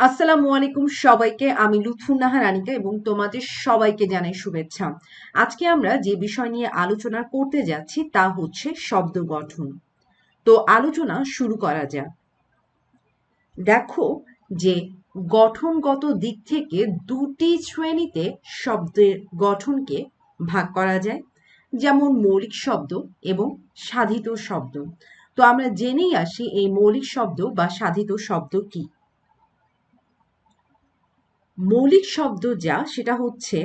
আসসালামু আলাইকুম সবাইকে, আমি লুৎফুন্নাহা রানিকা এবং তোমাদের সবাইকে জানাই শুভেচ্ছা। আজকে আমরা যে বিষয় নিয়ে আলোচনা করতে যাচ্ছি তা হচ্ছে শব্দ গঠন। তো আলোচনা শুরু করা যাক। দেখো যে গঠনগত দিক থেকে দুটি শ্রেণীতে শব্দের গঠনকে ভাগ করা যায়, যেমন মৌলিক শব্দ এবং সাধিত শব্দ। তো আমরা জেনেই আসি এই মৌলিক শব্দ বা সাধিত শব্দ কি। মৌলিক শব্দ যা, সেটা হচ্ছে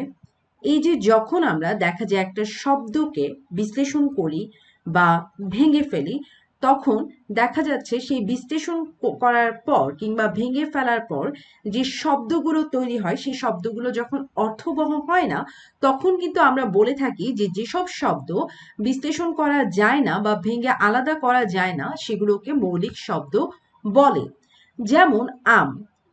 এই যে যখন আমরা দেখা যায় একটা শব্দকে বিশ্লেষণ করি বা ভেঙে ফেলি, তখন দেখা যাচ্ছে সেই বিশ্লেষণ করার পর কিংবা ভেঙে ফেলার পর যে শব্দগুলো তৈরি হয়, সেই শব্দগুলো যখন অর্থবহ হয় না, তখন কিন্তু আমরা বলে থাকি যে যেসব শব্দ বিশ্লেষণ করা যায় না বা ভেঙে আলাদা করা যায় না, সেগুলোকে মৌলিক শব্দ বলে। যেমন আম।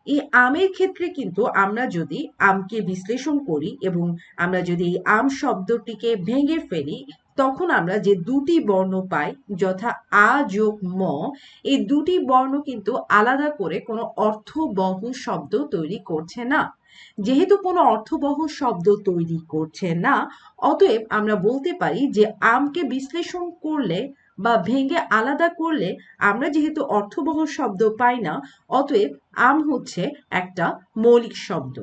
এই আমের ক্ষেত্রে কিন্তু আমরা যদি আমকে বিশ্লেষণ করি এবং আমরা যদি এই আম শব্দটিকে ভেঙে ফেলি, তখন আমরা যে দুটি বর্ণ পাই, যথা আ যোগ ম, এই দুটি বর্ণ কিন্তু আলাদা করে কোনো অর্থবহ শব্দ তৈরি করছে না। যেহেতু কোনো অর্থবহ শব্দ তৈরি করছে না, অতএব আমরা বলতে পারি যে আমকে বিশ্লেষণ করলে বা ভেঙে আলাদা করলে আমরা যেহেতু অর্থবহ শব্দ পাই না, অতএব আম হচ্ছে একটা মৌলিক শব্দ।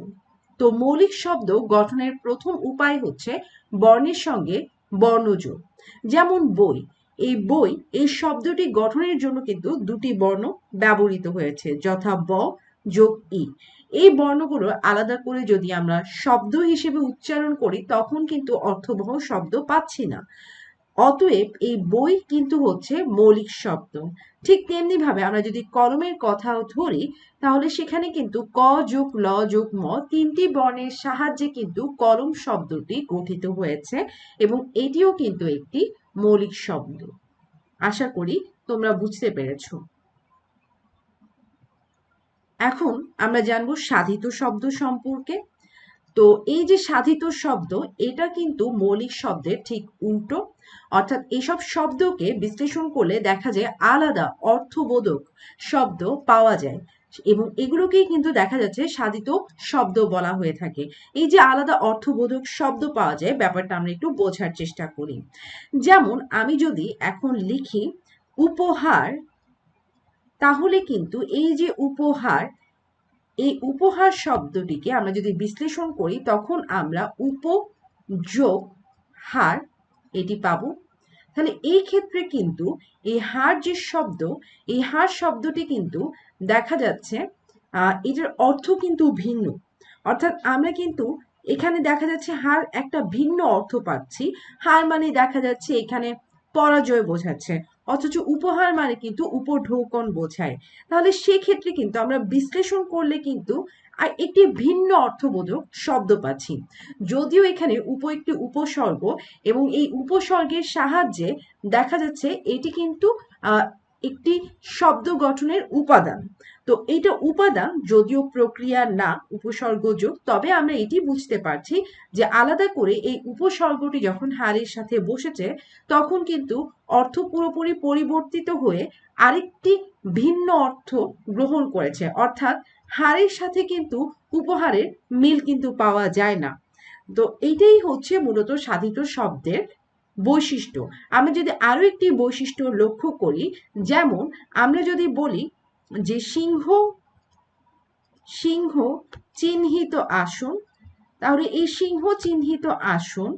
তো মৌলিক শব্দ গঠনের প্রথম উপায় হচ্ছে বর্ণের সঙ্গে বর্ণযোগ যেমন বই, এই বই, এই শব্দটি গঠনের জন্য কিন্তু দুটি বর্ণ ব্যবহৃত হয়েছে, যথা ব যোগ ই। এই বর্ণগুলো আলাদা করে যদি আমরা শব্দ হিসেবে উচ্চারণ করি, তখন কিন্তু অর্থবহ শব্দ পাচ্ছি না। অতএব এই বই কিন্তু হচ্ছে মৌলিক শব্দ। ঠিক তেমনি ভাবে আমরা যদি কলমের কথা ধরি, তাহলে সেখানে কিন্তু ক যোগ ল যোগ ম তিনটি বর্ণের সাহায্যে কিন্তু কলম শব্দটি গঠিত হয়েছে এবং এটিও কিন্তু একটি মৌলিক শব্দ। আশা করি তোমরা বুঝতে পেরেছ। এখন আমরা জানব সাধিত শব্দ সম্পর্কে। তো এই যে সাধিত শব্দ, এটা কিন্তু মৌলিক শব্দের ঠিক উল্টো। অর্থাৎ এসব শব্দকে বিশ্লেষণ করলে দেখা যায় আলাদা অর্থবোধক শব্দ পাওয়া যায় এবং এগুলোকেই কিন্তু দেখা যাচ্ছে সাধিত শব্দ বলা হয়ে থাকে। এই যে আলাদা অর্থবোধক শব্দ পাওয়া যায়, ব্যাপারটা আমরা একটু বোঝার চেষ্টা করি। যেমন আমি যদি এখন লিখি, উপহার তাহলে কিন্তু এই যে উপহার এই উপহার শব্দটিকে আমরা যদি বিশ্লেষণ করি, তখন আমরা উপযোগ হার এটি পাব। তাহলে এই ক্ষেত্রে কিন্তু এই হার যে শব্দ, এই হার শব্দটি কিন্তু দেখা যাচ্ছে এটার অর্থ কিন্তু ভিন্ন। অর্থাৎ আমরা কিন্তু এখানে দেখা যাচ্ছে হার একটা ভিন্ন অর্থ পাচ্ছি। হার মানে দেখা যাচ্ছে এখানে পরাজয় বোঝাচ্ছে। অথচ উপহার মানে কিন্তু উপঢৌকন বোঝায়। তাহলে সেক্ষেত্রে কিন্তু আমরা বিশ্লেষণ করলে কিন্তু আর একটি ভিন্ন অর্থবোধক শব্দ পাচ্ছি। যদিও এখানে উপ একটি উপসর্গ এবং এই উপসর্গের সাহায্যে দেখা যাচ্ছে এটি কিন্তু একটি শব্দ গঠনের উপাদান। তো এটা উপাদান যদিও প্রক্রিয়া না উপসর্গযোগ, তবে আমরা এটি বুঝতে পারছি যে আলাদা করে এই উপসর্গটি যখন হারের সাথে বসেছে, তখন কিন্তু অর্থ পুরোপুরি পরিবর্তিত হয়ে আরেকটি ভিন্ন অর্থ গ্রহণ করেছে। অর্থাৎ হারের সাথে কিন্তু উপহারের মিল কিন্তু পাওয়া যায় না। তো এইটাই হচ্ছে মূলত সাধিত শব্দের বৈশিষ্ট্য। আমরা যদি আরও একটি বৈশিষ্ট্য লক্ষ্য করি, যেমন আমরা যদি বলি যে সিংহ সিংহ চিহ্নিত আসন, তাহলে এই সিংহ চিহ্নিত আসন,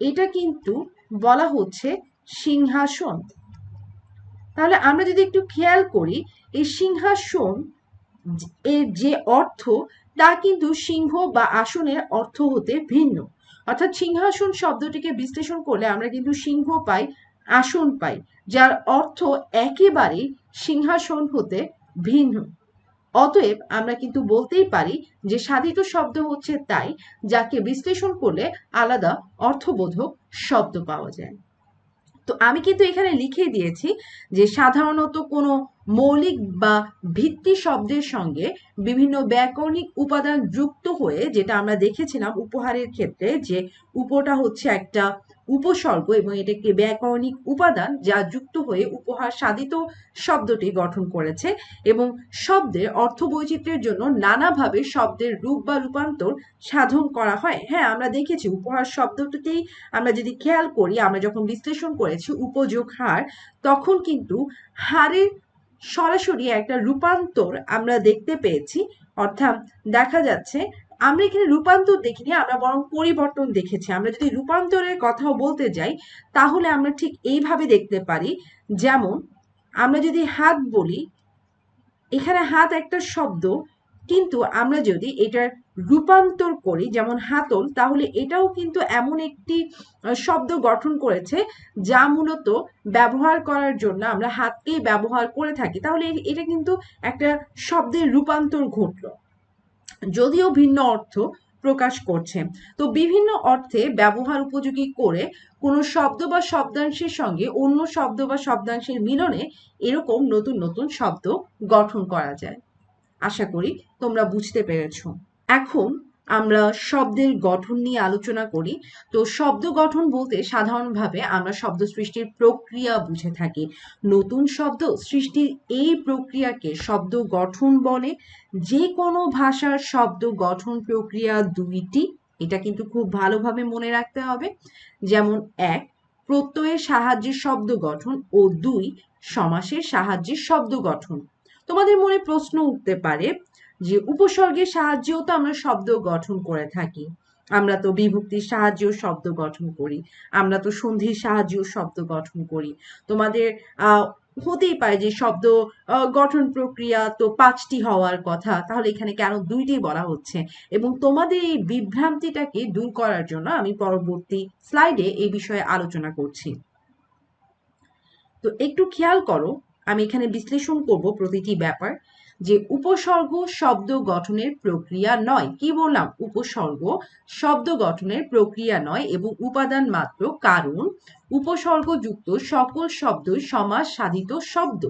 এটা কিন্তু বলা হচ্ছে সিংহাসন। তাহলে আমরা যদি একটু খেয়াল করি, এই সিংহাসন এর যে অর্থ, তা কিন্তু সিংহ বা আসনের অর্থ হতে ভিন্ন। অর্থাৎ সিংহাসন শব্দটিকে বিশ্লেষণ করলে আমরা কিন্তু সিংহ পাই আসন পাই, যার অর্থ একেবারে সিংহাসন হতে ভিন্ন। অতএব আমরা কিন্তু বলতেই পারি যে সাধিত শব্দ হচ্ছে তাই, যাকে বিশ্লেষণ করলে আলাদা অর্থবোধক শব্দ পাওয়া যায়। তো আমি কিন্তু এখানে লিখে দিয়েছি যে সাধারণত কোনো মৌলিক বা ভিত্তি শব্দের সঙ্গে বিভিন্ন ব্যাকরণিক উপাদান যুক্ত হয়ে, যেটা আমরা দেখেছিলাম উপহারের ক্ষেত্রে, যে উপটা হচ্ছে একটা উপসর্গ এবং এটা একটি ব্যাকরণিক উপাদান যা যুক্ত হয়ে উপহার সাধিত শব্দটি গঠন করেছে এবং শব্দের অর্থ বৈচিত্র্যের জন্য নানাভাবে শব্দের রূপ বা রূপান্তর সাধন করা হয়। হ্যাঁ আমরা দেখেছি উপহার শব্দটিতেই আমরা যদি খেয়াল করি, আমরা যখন বিশ্লেষণ করেছি উপযোগ হার, তখন কিন্তু হারের সরাসরি একটা রূপান্তর আমরা দেখতে পেয়েছি। অর্থাৎ দেখা যাচ্ছে আমরা এখানে রূপান্তর দেখিনি, আমরা বরং পরিবর্তন দেখেছি। আমরা যদি রূপান্তরের কথাও বলতে যাই, তাহলে আমরা ঠিক এইভাবে দেখতে পারি, যেমন আমরা যদি হাত বলি, এখানে হাত একটা শব্দ, কিন্তু আমরা যদি এটার রূপান্তর করি, যেমন হাতল, তাহলে এটাও কিন্তু এমন একটি শব্দ গঠন করেছে, যা মূলত ব্যবহার করার জন্য আমরা হাতকেই ব্যবহার করে থাকি। তাহলে এটা কিন্তু একটা শব্দের রূপান্তর ঘটলো। যদিও ভিন্ন অর্থ প্রকাশ করছে। তো বিভিন্ন অর্থে ব্যবহার উপযোগী করে কোনো শব্দ বা শব্দাংশের সঙ্গে অন্য শব্দ বা শব্দাংশের মিলনে এরকম নতুন নতুন শব্দ গঠন করা যায়। আশা করি তোমরা বুঝতে পেরেছ। এখন আমরা শব্দের গঠন নিয়ে আলোচনা করি। তো শব্দ গঠন বলতে সাধারণভাবে আমরা শব্দ সৃষ্টির প্রক্রিয়া বুঝে থাকি। নতুন শব্দ সৃষ্টির এই প্রক্রিয়াকে শব্দ গঠন বলে। যে কোনো ভাষার শব্দ গঠন প্রক্রিয়া দুইটি, এটা কিন্তু খুব ভালোভাবে মনে রাখতে হবে। যেমন এক, প্রত্যয়ের সাহায্যে শব্দ গঠন ও দুই, সমাসের সাহায্যে শব্দ গঠন। তোমাদের মনে প্রশ্ন উঠতে পারে যে উপসর্গের সাহায্যেও তো আমরা শব্দ গঠন করে থাকি। আমরা তো বিভক্তির সাহায্যেও শব্দ গঠন করি। আমরা তো সন্ধির সাহায্যেও শব্দ গঠন করি। তোমাদের হতেই পারে যে শব্দ গঠন প্রক্রিয়া তো পাঁচটি হওয়ার কথা। তাহলে এখানে কেন দুইটি বলা হচ্ছে? এবং তোমাদের এই বিভ্রান্তিটাকে দূর করার জন্য আমি পরবর্তী স্লাইডে এই বিষয়ে আলোচনা করছি। তো একটু খেয়াল করো, আমি এখানে বিশ্লেষণ করব প্রতিটি ব্যাপার। যে উপসর্গ শব্দ গঠনের প্রক্রিয়া নয়। কি বললাম? উপসর্গ শব্দ গঠনের প্রক্রিয়া নয় এবং উপাদান মাত্র কারণ উপসর্গযুক্ত সকল শব্দ সমাজ সাধিত শব্দ।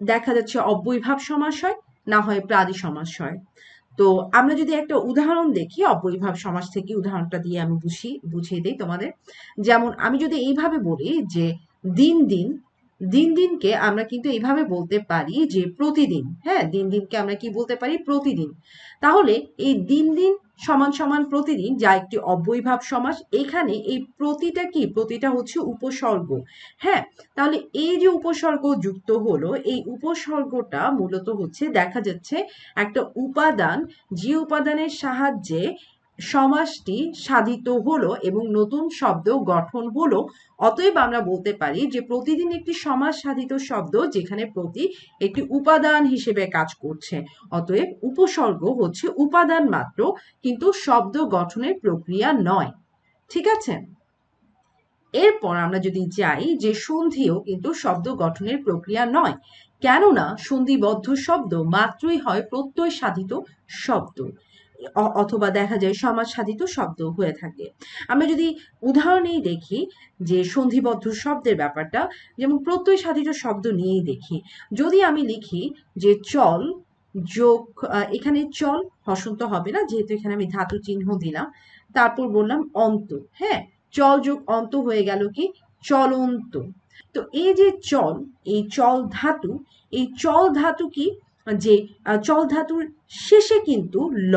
দেখা যাচ্ছে অব্যয়ভাব সমাস হয় না হয় প্রাদি সমাস হয় তো আমরা যদি একটা উদাহরণ দেখি, অব্যয়ভাব সমাস থেকে উদাহরণটা দিয়ে আমি বুঝি, বুঝিয়ে দিই তোমাদের। যেমন আমি যদি এইভাবে বলি যে দিন দিন দিন দিনকে আমরা কিন্তু এইভাবে বলতে পারি যে প্রতিদিন হ্যাঁ? দিন দিনকে আমরা কি বলতে পারি? প্রতিদিন। তাহলে এই দিন দিন সমান সমান প্রতিদিন যা একটি অব্যয়ভাব সমাস, এখানে এই প্রতিটা কি? প্রতিটা হচ্ছে উপসর্গ হ্যাঁ? তাহলে এই যে উপসর্গ যুক্ত হলো, এই উপসর্গটা মূলত হচ্ছে দেখা যাচ্ছে একটা উপাদান, যে উপাদানের সাহায্যে সমাসটি সাধিত হলো এবং নতুন শব্দ গঠন হলো। অতএব আমরা বলতে পারি যে প্রতিদিন একটি সমাজ সাধিত শব্দ যেখানে প্রতি একটি উপাদান হিসেবে কাজ করছে। অতএব উপসর্গ হচ্ছে উপাদান মাত্র, কিন্তু শব্দ গঠনের প্রক্রিয়া নয়। ঠিক আছে? এরপর আমরা যদি যাই যে সন্ধিও কিন্তু শব্দ গঠনের প্রক্রিয়া নয়, কেননা সন্ধিবদ্ধ শব্দ মাত্রই হয় প্রত্যয় সাধিত শব্দ। অথবা দেখা যায় সমাজ সাধিত শব্দ হয়ে থাকে। আমরা যদি উদাহরণেই দেখি যে সন্ধিবদ্ধ শব্দের ব্যাপারটা, যেমন প্রত্যয় সাধিত শব্দ নিয়েই দেখি। যদি আমি লিখি যে চল, যোগ এখানে চল হসন্ত হবে না, যেহেতু এখানে আমি ধাতু চিহ্ন দিলাম, তারপর বললাম অন্ত হ্যাঁ? চল যোগ অন্ত হয়ে গেল কি? চলন্ত। তো এই যে চল, এই চল ধাতু, এই চল ধাতু কি? যে চল ধাতুর শেষে কিন্তু ল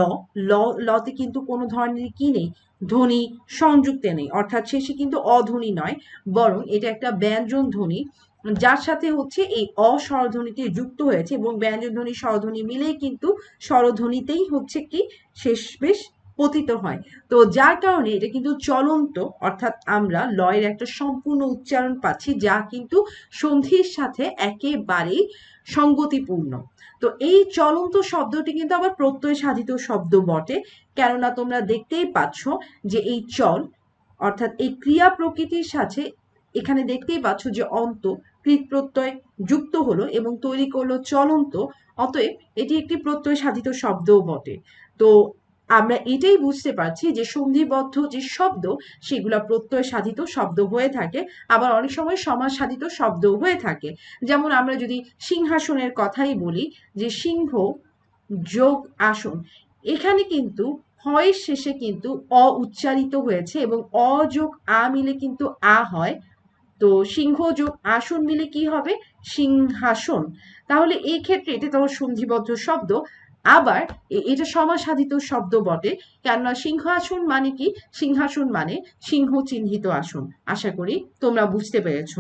ল, লতে কিন্তু কোনো ধরনের কি নেই? ধ্বনি সংযুক্তে নেই। অর্থাৎ শেষে কিন্তু অধ্বনি নয়, বরং এটা একটা ব্যঞ্জন ধ্বনি, যার সাথে হচ্ছে এই অস্বরধ্বনিটি যুক্ত হয়েছে এবং ব্যঞ্জন ধ্বনি, স্বরধ্বনি মিলেই কিন্তু স্বরধ্বনিতেই হচ্ছে কি শেষ, বেশ পতিত হয়। তো যার কারণে এটা কিন্তু চলন্ত, অর্থাৎ আমরা লয়ের একটা সম্পূর্ণ উচ্চারণ পাচ্ছি, যা কিন্তু সন্ধির সাথে একেবারেই সঙ্গতিপূর্ণ। তো এই চলন্ত শব্দটি কিন্তু আবার প্রত্যয় সাধিত শব্দ বটে। কেননা তোমরা দেখতেই পাচ্ছ যে এই চল, অর্থাৎ এই ক্রিয়া প্রকৃতির সাথে এখানে দেখতেই পাচ্ছ যে অন্ত, কৃত প্রত্যয় যুক্ত হলো এবং তৈরি করল চলন্ত, অতএব এটি একটি প্রত্যয় সাধিত শব্দও বটে। তো আমরা এটাই বুঝতে পারছি যে সন্ধিবদ্ধ যে শব্দ, সেগুলা প্রত্যয় সাধিত শব্দ হয়ে থাকে, আবার অনেক সময় সমাজ সাধিত শব্দ হয়ে থাকে। যেমন আমরা যদি সিংহাসনের কথাই বলি যে সিংহ, যোগ, আসন, এখানে কিন্তু হয়ের শেষে কিন্তু অ উচ্চারিত হয়েছে এবং অ যোগ আ মিলে কিন্তু আ হয়। তো সিংহ যোগ আসন মিলে কি হবে? সিংহাসন। তাহলে এই ক্ষেত্রে এটা তোমার সন্ধিবদ্ধ শব্দ। আবার এটা সমাসাধিত শব্দ বটে, কেননা সিংহাসন মানে কি? সিংহাসন মানে সিংহ চিহ্নিত আসন। আশা করি তোমরা বুঝতে পেরেছ।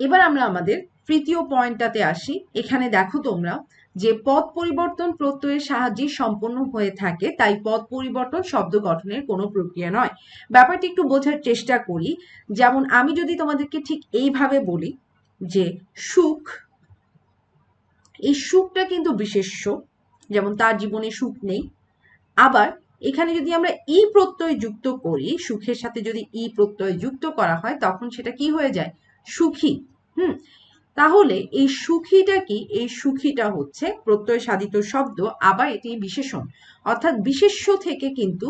এবার আমরা আমাদের তৃতীয় পয়েন্টটাতে আসি। এখানে দেখো তোমরা যে পদ পরিবর্তন প্রত্যয়ের সাহায্যে সম্পন্ন হয়ে থাকে, তাই পদ পরিবর্তন শব্দ গঠনের কোনো প্রক্রিয়া নয়। ব্যাপারটি একটু বোঝার চেষ্টা করি। যেমন আমি যদি তোমাদেরকে ঠিক এইভাবে বলি যে সুখ, এই সুখটা কিন্তু বিশেষ্য। যেমন তার জীবনে সুখ নেই। আবার এখানে যদি আমরা ই প্রত্যয় যুক্ত করি, সুখের সাথে যদি ই প্রত্যয় যুক্ত করা হয়, তখন সেটা কি হয়ে যায়? সুখী। হুম? তাহলে এই সুখীটা কি? এই সুখীটা হচ্ছে প্রত্যয় সাধিত শব্দ, আবার এটি বিশেষণ। অর্থাৎ বিশেষ্য থেকে কিন্তু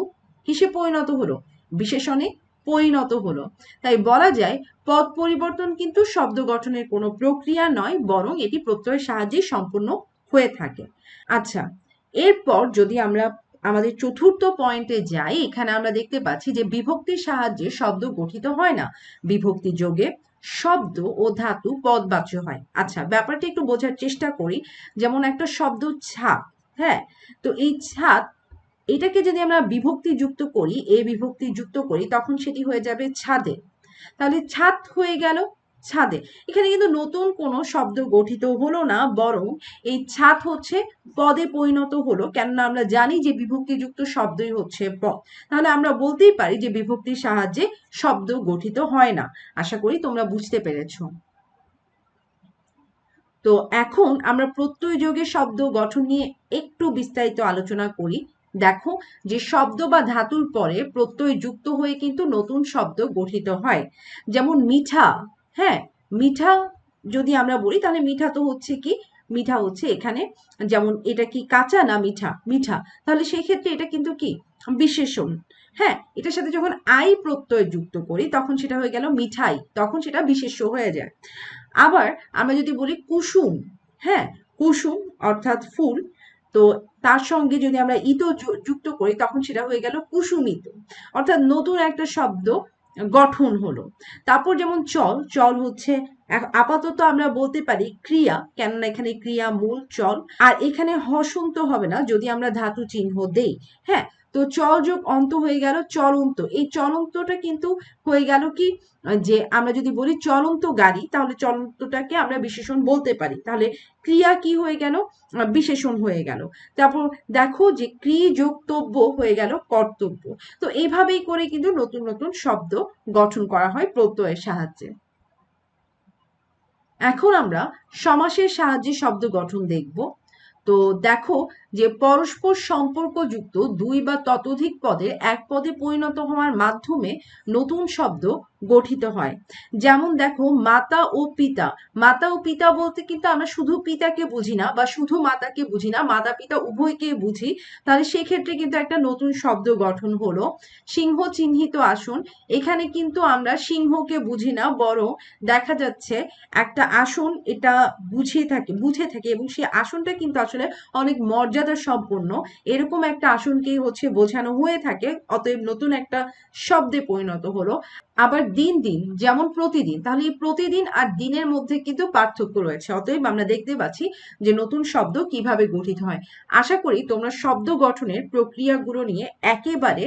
কিসে পরিণত হলো? বিশেষণে পরিণত হলো। তাই বলা যায়, পদ পরিবর্তন কিন্তু শব্দ গঠনের কোনো প্রক্রিয়া নয়, বরং এটি প্রত্যয়ের সাহায্যে সম্পূর্ণ হয়ে থাকে। আচ্ছা এরপর যদি আমরা আমাদের চতুর্থ পয়েন্টে যাই, এখানে আমরা দেখতে পাচ্ছি যে বিভক্তির সাহায্যে শব্দ গঠিত হয় না। বিভক্তি যোগে শব্দ ও ধাতু পদবাচ্য হয়। আচ্ছা ব্যাপারটা একটু বোঝার চেষ্টা করি। যেমন একটা শব্দ ছাপ হ্যাঁ? তো এই ছাদ, এটাকে যদি আমরা বিভক্তি যুক্ত করি এ বিভক্তি যুক্ত করি, তখন সেটি হয়ে যাবে ছাদে। তাহলে ছাদ হয়ে গেল ছাদে। এখানে কিন্তু নতুন কোনো শব্দ গঠিত হলো না, বরং এই ছাদ হচ্ছে পদে পরিণত হলো। কেননা আমরা জানি যে বিভক্তিযুক্ত শব্দই হচ্ছে পদ। তাহলে আমরা বলতেই পারি যে বিভক্তির সাহায্যে শব্দ গঠিত হয় না। আশা করি তোমরা বুঝতে পেরেছ। তো এখন আমরা প্রত্যয় যোগের শব্দ গঠন নিয়ে একটু বিস্তারিত আলোচনা করি। দেখো, যে শব্দ বা ধাতুর পরে প্রত্যয় যুক্ত হয়ে কিন্তু নতুন শব্দ গঠিত হয়। যেমন মিঠা হ্যাঁ মিঠা যদি আমরা বলি, তাহলে মিঠা তো হচ্ছে কি? মিঠা হচ্ছে এখানে যেমন এটা কি কাঁচা না মিঠা? মিঠা। তাহলে সেই ক্ষেত্রে এটা কিন্তু কি? বিশেষণ। হ্যাঁ এটার সাথে যখন আই প্রত্যয় যুক্ত করি, তখন সেটা হয়ে গেল মিঠাই। তখন সেটা বিশেষ্য হয়ে যায়। আবার আমরা যদি বলি কুসুম হ্যাঁ কুসুম অর্থাৎ ফুল, তো তার সঙ্গে যদি আমরা ইতো যুক্ত করি, তখন সেটা হয়ে গেল কুসুমিত। অর্থাৎ নতুন একটা শব্দ গঠন হলো। তারপর যেমন চল চল হচ্ছে আপাতত আমরা বলতে পারি ক্রিয়া, কেননা এখানে ক্রিয়া মূল, চল, আর এখানে হসন্ত হবে না, যদি আমরা ধাতু চিহ্ন দেই হ্যাঁ? তো চল যোগ অন্ত হয়ে গেল চলন্ত, এই চলন্তটা কিন্তু হয়ে গেল কি? যে আমরা যদি বলি চলন্ত গাড়ি, তাহলে চলন্তটাকে আমরা বিশেষণ বলতে পারি, তাহলে ক্রিয়া কি হয়ে গেল? বিশেষণ হয়ে গেল, তারপর দেখো যে ক্রি যোগতব্য হয়ে গেল কর্তব্য, তো এইভাবেই করে কিন্তু নতুন নতুন শব্দ গঠন করা হয় প্রত্যয়ের সাহায্যে। এখন আমরা সমাসের সাহায্যে শব্দ গঠন দেখব। তো দেখো যে পরস্পর সম্পর্কযুক্ত দুই বা ততোধিক পদে এক পদে পরিণত হওয়ার মাধ্যমে নতুন শব্দ গঠিত হয়। যেমন দেখো, মাতা ও পিতা। মাতা ও পিতা বলতে কিন্তু আমরা শুধু পিতাকে বুঝি না বা শুধু মাতাকে বুঝি না, মাতা পিতা উভয়কে বুঝি। তাহলে সেক্ষেত্রে কিন্তু একটা নতুন শব্দ গঠন হলো। সিংহ চিহ্নিত আসন। এখানে কিন্তু আমরা সিংহকে বুঝি না, বরং দেখা যাচ্ছে একটা আসন এটা বুঝিয়ে থাকে, বুঝে থাকে এবং সেই আসনটা কিন্তু আসলে অনেক মর্যাদা সম্পন্ন, এরকম একটা আসনকেই হচ্ছে বোঝানো হয়ে থাকে, অতএব নতুন একটা শব্দে পরিণত হলো। আবার দিন দিন, যেমন প্রতিদিন, তাহলে এই প্রতিদিন আর দিনের মধ্যে কিন্তু পার্থক্য রয়েছে। অতএব আমরা দেখতে পাচ্ছি যে নতুন শব্দ কীভাবে গঠিত হয়। আশা করি তোমরা শব্দ গঠনের প্রক্রিয়াগুলো নিয়ে একেবারে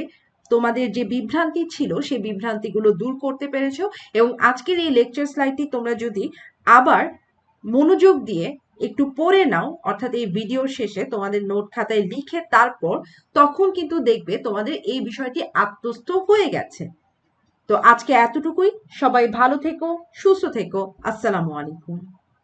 তোমাদের যে বিভ্রান্তি ছিল, সেই বিভ্রান্তিগুলো দূর করতে পেরেছ। এবং আজকের এই লেকচার স্লাইডটি তোমরা যদি আবার মনোযোগ দিয়ে একটু পড়ে নাও, অর্থাৎ এই ভিডিওর শেষে তোমাদের নোট খাতায় লিখে তারপর তখন কিন্তু দেখবে তোমাদের এই বিষয়টি আত্মস্থ হয়ে গেছে। তো আজকে এতটুকুই, সবাই ভালো থেকো, সুস্থ থেকো, আসসালামু আলাইকুম।